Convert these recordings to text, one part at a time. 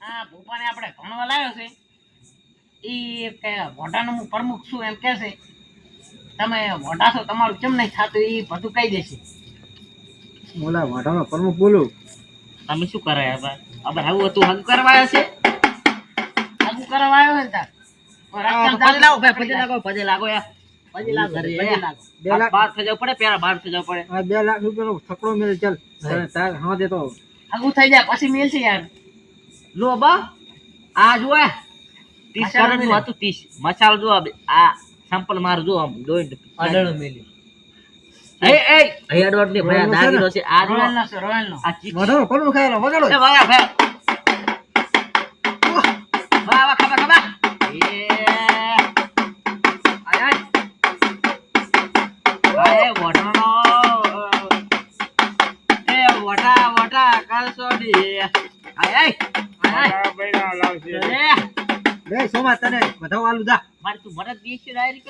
આ ભૂપાને આપણે ભણવા લાવ્યો છે. એ કે વોઢાનો હું પ્રમુખ છું એમ કહે છે. તમે વોટા છો તમારું કેમ નહીં થતું? એ બધું કહી દેશે. બોલા વોટાનો પ્રમુખ બોલું? તમે શું કરે હવે હવે આવું હતું હગ કરવા આવ્યો છે? હગ કરવા આવ્યો છે તાર? પજે ભાઈ પજે લાગો પજે લાગો યાર પજે લાગો પજે લાગો. બે લાખ. બહાર થઈ જવું પડે પેલા બહાર થઈ જવું પડે. આ બે લાખ રૂપિયાનો થકડો મેળ ચાલ. તારે હા દેતો આગું થઈ જાય પછી મેલશે યાર. લો બા આ જો કરોડનું. હતું ત્રીસ મસાલો જો આ સેમ્પલ માર જો આમ દોઈ અડાણો મેલી. એ એ અહીં અડવડ ને આ દાગીનો છે આ જો રોયલનો છે રોયલનો. આ ચીક વાઢાનો પ્રમુખ આયેલો વગાડો. એ વાહ ભાઈ. વાહ વાહ ખબર ખબર એ. આય આય. આય એ વોટા વોટા કાલસોડી. આય આય. એ સોમા તને? વધાવ આલુ દા મારે તું મને દેશ છે ડાયરી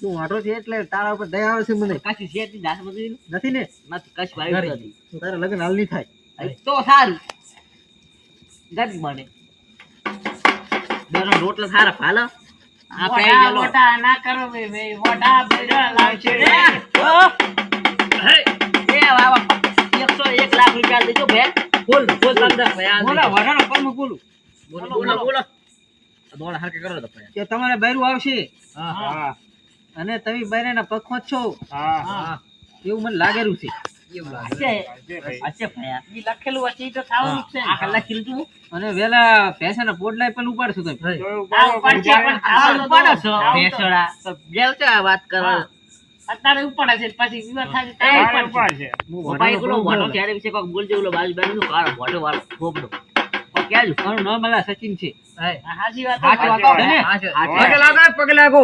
તું વાઢો છે એટલે તારા ઉપર દયા આવે છે મને? કાશી શેરની દાસ બધું નથી ને? નથી કશ વાયું નથી. તારા લગ્ન હાલ નહીં થાય. તો સારું. ગરીબ બને બેનો રોટલા સારા ફાલો આ ગયેલો. ના કરો બે બે વોઢા બેડા લાવશે. રે લાખ રૂપિયા દેજો બેન. બોલ બોલ પંદર ભયા બોલા વાઢાનો પ્રમુખ બોલું. બોલો બોલો બોલો. દોડા હારકે કરો તો કે તમારે બૈરું આવશે? હા અને તમે બૈરાના પખો છો હા. એવું મને લાગેલું છે. છે અચ્છે ભયા ઈ લખેલું હશે ઈ તો થવાનું જ છે. આ કલાક અને વેલા ભેંસાના પોટલા પણ ઉપાડશો તમે. વાત કરો. હા. અત્યારે ઉપાડે છે પછી વિવાહ થાય ત્યારે ઉપાડે છે ભાઈ વાઢાનો મોટો ત્યારે વિશે કોક બોલજો ઓલો બાજુ બાજુ કાર મોટો વાળો ખોપડો ક્યાં જ મારું નામ અલા સચિન છે હાજી વાત સાચી વાત છે ને? વાત. વાત. પગે લાગો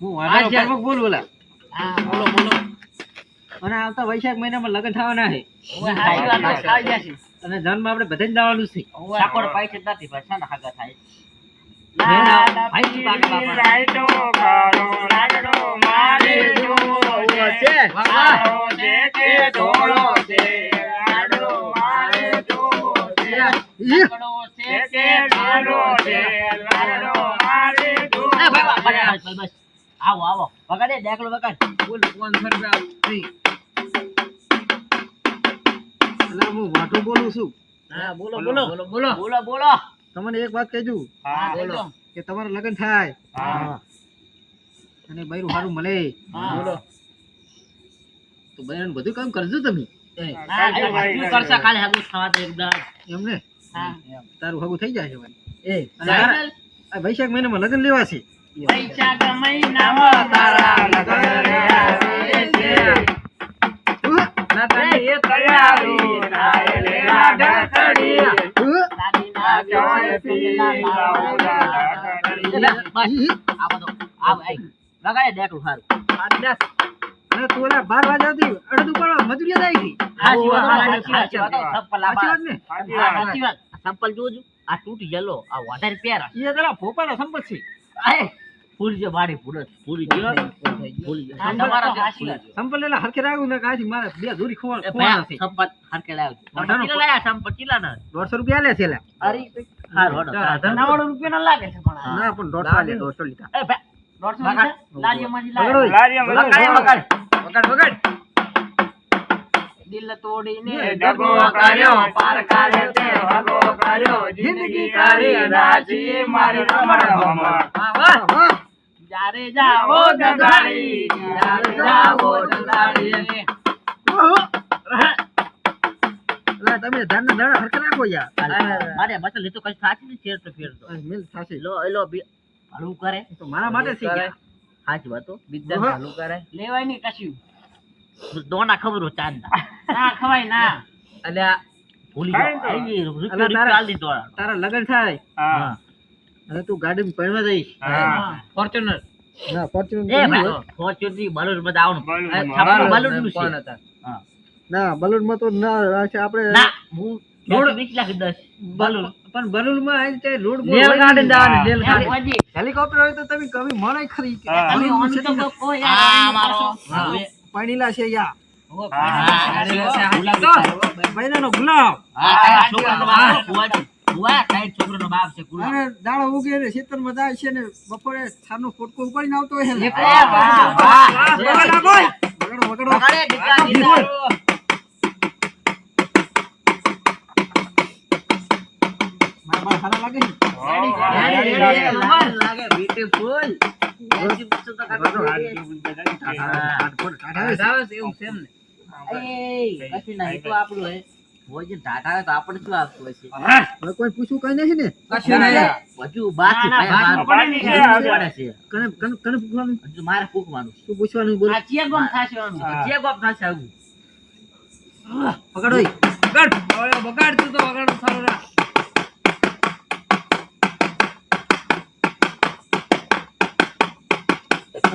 હું વાઢાનો પગ બોલ બોલા હા, બોલો બોલો અને આવતા વૈશાખ મહિનામાં લગ્ન થવાના છે અને જન્મ આપણે બધે જ જવાનું છે સાકોડ પાઈ છે નથી ભાઈ શાના હાગા થાય ના ભાઈ બાકી બાપા. આવો આવો વગાડે દેખલો વગાડ બોલ પાંચસો રૂપિયા ફ્રી. એટલે હું વાઢું બોલું છું હા બોલો બોલો બોલો બોલો બોલો બોલો તમને એક વાત કહેજો હા, બોલો. કે તમારું લગ્ન થાય હા. અને બૈરું સારું મળે હા. બોલો તો બૈરાનું બધું કામ કરજો તમે? હા, એ શું હાગું થવા દે એકદમ એમને? હા. તારું હગું થઈ જાય છે ભાઈ. એ આ- આ વૈશાખ મહિનામાં લગ્ન લેવા છે? વૈશાખ મહિનામાં તારા લગન રે છે. એ તૈયારી રે રાધકડી. દાદીના ચોળેથી લાવડા આ બધો આ ભાઈ વગાડે દેખલું સારું અને તું ઓલા બાર વાગ્યા હતી અડધું પડવા મજૂરી જ આવી ગઈ. સાચી વાત, સાચી વાત, સાચી વાત, સંપલ આ સાચી વાત ને? સાચી વાત. સંપલ જોજો. આ તૂટી ગયેલો આ વધારે પ્યારા એ જરા ભોપાનો સંપલ છે. આય ફૂલ જે બારી ફૂલ જ ફૂલી ગયો ફૂલી ગયો તમારા સાચી વાત. સંપલ લેલા હરખે રાખ્યું ને કાંઈથી મારે બે દોરી ખોવા- ખોવા છે. સંપલ હરકે અઢારનો કેટલા લાયા સંપલ કિલા ના. 150 રૂપિયા લે છે લે. અરે હારું હારું, હારું. રૂપિયા ના લાગે છે પણ ના પણ 150 લે 150 લીધા. એ ભાઈ દોઢસો વગાડ. રૂપિયા લારીઓમાંથી વગાડો. લાવે. વગાડ, વગાડ. વગાડ વગાડ દિલ તોડીને ડગો કર્યો, પારકારે તે ભગો કર્યો, જિંદગી કરી રાજી મારી રમણ જ્યારે જાઓ દગાડી જારે જાઓ દગાડી. તમે ધાનના દાણા હરખે રાખો યાર. મારે મતલબ એ કઈ સાચી ફેર તો ફેર તો. મિલ લો એ લો બી- ભલું કરે. તો મારા માટે છે સાચી વાતો બીજા ચાલુ કરે લેવાય નહીં કશું. દોના ખબર હોય ચાંદના. ના ખવાય ના. એટલે ભૂલી રૂપિયો તારા- લગ્ન થાય. હા. અને તું ગાડીમાં પડવા જઈશ. ફોર્ચ્યુનર. ના ફોર્ચ્યુનર ફોર્ચ્યુનરથી બલૂન બધા આવવાનું. બલૂન. બલૂન કોણ હતા? હા. ના બલૂનમાં તો ના આપડે આપણે ના. હું રોડ- વીસ લાખ દસ. પણ રોડ. હેલિકોપ્ટર હોય તો તમે કવિ મને ખરી તમે ઓન છે તો ને, બપોરે આ યાર, મારો પાછો. હવે પાણીલા છે યા. ઓ, હા, ભાઈ, હા, ગુલાબ સારા લાગે. લાગે, પૂછવાનું મારે ફૂંકવાનું શું પૂછવાનું. પકડો બગાડ તું તો બગાડ સારું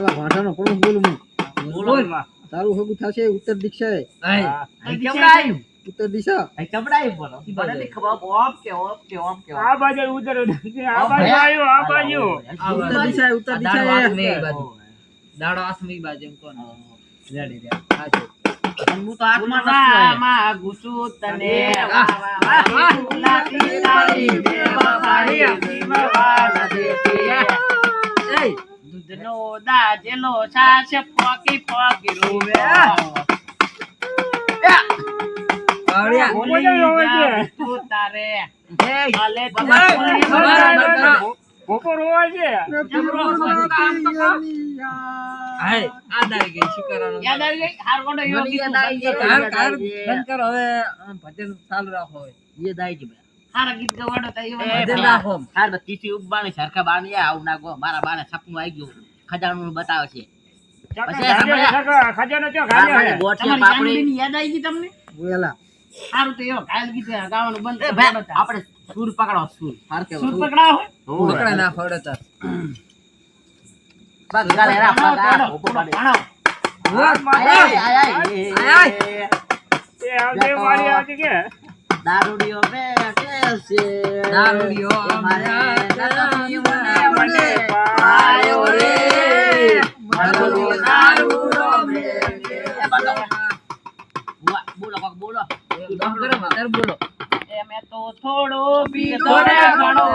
રાખ ભાષાનો પ્રમુખ બોલું હું બોલો. તારું હગું થશે ઉત્તર દિશાએ અહીં ચમડાયું. ઉત્તર દિશા ચમડાયું બોલો. મને ખબર. ઓમ કે ઓમ કે ઓમ કે આ બાજુ ઉતર. આ બાજુ આવ્યો આ બાજુ. ઉત્તર દિશા ઉત્તર દિશા બાજુ. દાડો આસમી બાજુ એમ કોણ રેડી રે આ છે હું તો આત્મા હોય. તને. ગુલાબી તારી દેતી. જા જા. આવી ગઈ. બંધ કરો હવે આમ ભજન ચાલુ રાખો. એ ગઈ ભાઈ. હારા ગીત ગવાડો તો યો એ હાર બસ તીસી ઉબાણી સરખા બાણી આવું ના ગો મારા બાને સપનું આવી ગયું. ખજાનું બતાવે છે. તો. આપણે સૂર પકડો સૂર. હાર સૂર પકડાવો? હોવે. પકડાઈ નાખો બસ ગાલે રા, ભણાવો, પગ આ, ભણાવો, ઊભો પાડી. ભણાવો. આય, આય, આય, આય, આય. એ આવજે મારી આવજે કે. દારૂડિયો બેઠે છે. દારૂડિયો મારે મને મને પાયો રે. મારો દારૂડો બેઠે. બોલો. કોક બોલો બોલો. એ મેં તો થોડો પીધો રે ઘણો.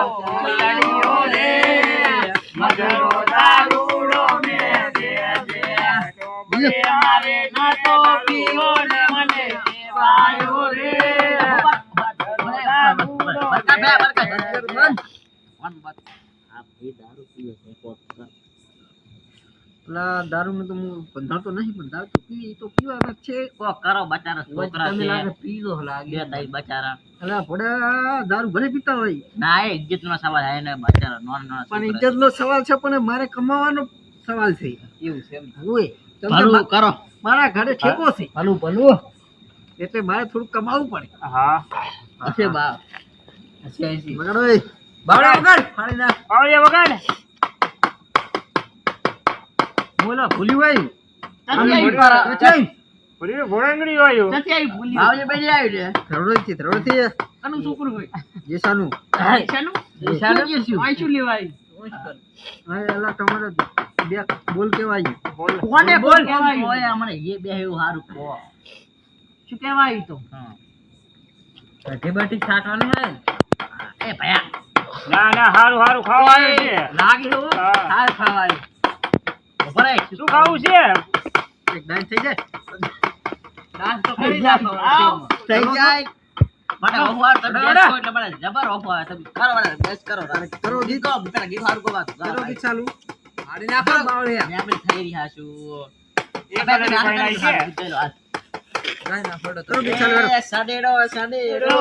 કોણ બત? આ ભાઈ દારૂ પીવે છે. પેલા દારૂ તો હું બંધાતો નહીં પણ દારૂ તો ઈ તો પીવા જ છે. ઓ કરો બચારા છોકરા છે. લાગે પીધો લાગે. બે ત્રણ બચારા. અલા ભોળા દારૂ ભલે પીતા હોય. ના એ ઇજ્જત નો સવાલ હે ને બચારા નાના નાના પણ ઇજ્જત નો સવાલ છે પણ મારે કમાવાનો સવાલ છે. એવું છે હોય. ભલું કરો. મારા ઘરે ઠેકો છે. ભલું ભલું. એટલે મારે થોડું કમાવું પડે. હા. હશે બા. હશે હસી બગાડો વગર ફાડી આવજે વગાડ. બોલો ભૂલી આવ્યું આવી. તો ભૂલી ભોળાંગડી વાયું નથી આવી ભૂલી. બાવલી બેડી આવી છે થરોડથી અનુ છોકરું હોય. જેસાનું શાનું? શાનું કે શું? વાંચું લેવાય. હા એલા તમારો બે બોલ કેવાય બોલ. કોને બોલ કેવાય ઓય અમને એ બે એવું હારું કો શું કેવાય તો? હા. કઢી બાટી છાટવાનું હે એ ભયા. ના ના હારું હારું ખાવા આવ્યું છે. લાગે હો. હા. ખાર ખાવાય ઊભો શું ખાવું છે? એક ડાઈન થઈ જાય. ડાન્સ તો કરી નાખો. થઈ જાય. મને ઓફર તમે કરો એટલે મને જબર ઓફર. તમે કરો મને બેસ કરો. કરો ગીત. ગાઓ, પેલા ગીત હારું ગાવા. કરો ગીત ચાલુ. ફાડી નાખો. બાવળિયા? મેં આપણે થઈ રહ્યા છું એક તમે ફાઈન છે. ચાલો, చండేడు